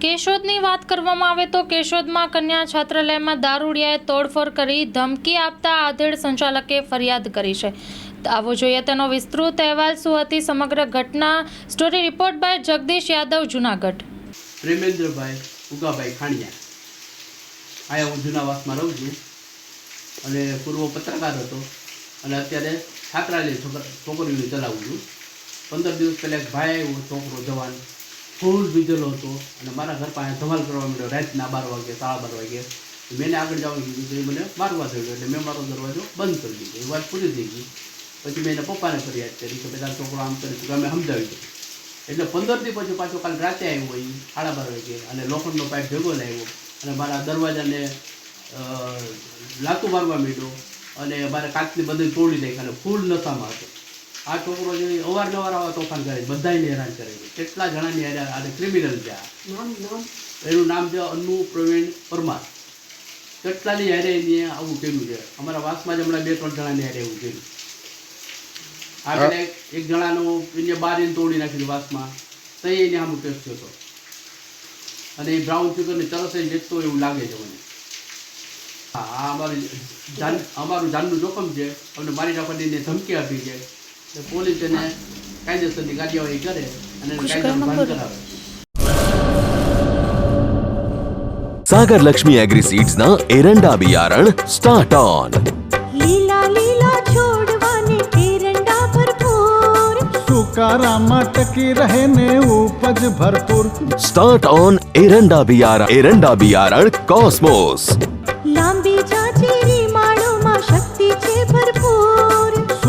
કેશોદની વાત કરવામાં આવે તો કેશોદમાં કન્યા છાત્રાલયમાં દારૂડિયાએ તોડફોડ કરી ધમકી આપતા આધેડ સંચાલકે ફરિયાદ કરી છે. આવો જોઈએ તેનો વિસ્તૃત અહેવાલ શું હતી સમગ્ર ઘટના. Story report by Jagdish Yadav, Junagadh. Premendrabhai Ugabhai Khaniya આયા હું જુનાવાસમાં રહું છું. અને પૂર્વ પત્રકાર હતો. અને અત્યારે છાત્રાલય છોકરીઓને ચલાવું છું. પંદર દિવસ પહેલાં એક ભાઈ આવ્યો, છોકરો જવાન. ફૂલ બીજેલો હતો. અને મારા ઘર પાસે ધમાલ કરવા માંડ્યો. રાતના બાર વાગે, સાડા બાર વાગે. મેં આગળ જવા કીધું તો એ મને મારવા થયું એટલે મેં મારો દરવાજો બંધ કરી દીધો. એ વાત પૂરી થઈ ગઈ. પછી મેં એના પપ્પાને ફરિયાદ કરી કે બધા છોકરો આમ કરે છે અમે સમજાવી દઉં. એટલે પંદર દી પછી પાછો કાલ રાતે આવ્યો હોય સાડા બાર વાગે. અને લોખંડનો પાઇપ ભેગો લાવ્યો. અને મારા દરવાજાને લાતું મારવા માંડ્યો. અને મારે કાચની બધી તોડી નાખી અને ફૂલ નશામાં હતો. આ છોકરો જે અવારનવાર આવા તોફાન કરે બધા બધાયને હેરાન કરે છે. કેટલા જણાની હેરાન અને ક્રિમિનલ છે આ. એનું નામ છે અન્નુ પ્રવીણ પરમાર. કેટલાની હેરે એની આવું કર્યું છે? અમારા વાસમાં જ હમણાં બે ત્રણ જણાની હારે એવું કર્યું. આ પેલા એક જણાનો એને બાર એને તોડી નાખ્યું વાસમાં. તો એને આમ કેસ થયો હતો. અને એ બ્રાઉન ફિગરને તરસ વેચતો એવું લાગે છે મને. હા આ અમારી જાન અમારું જાનનું જોખમ છે. અમને મારી નાખવાની ધમકી આપી છે. सागर लक्ष्मी एग्री सीड्स ना एरंडा अभियारण स्टार्ट ऑन लीला लीला छोड़वाने एरंडा भरपूर। सुकारा मट की रहने उपज भरपूर। स्टार्ट ऑन एरंडा अभियारण एरंडा अभियारण कॉस्मोस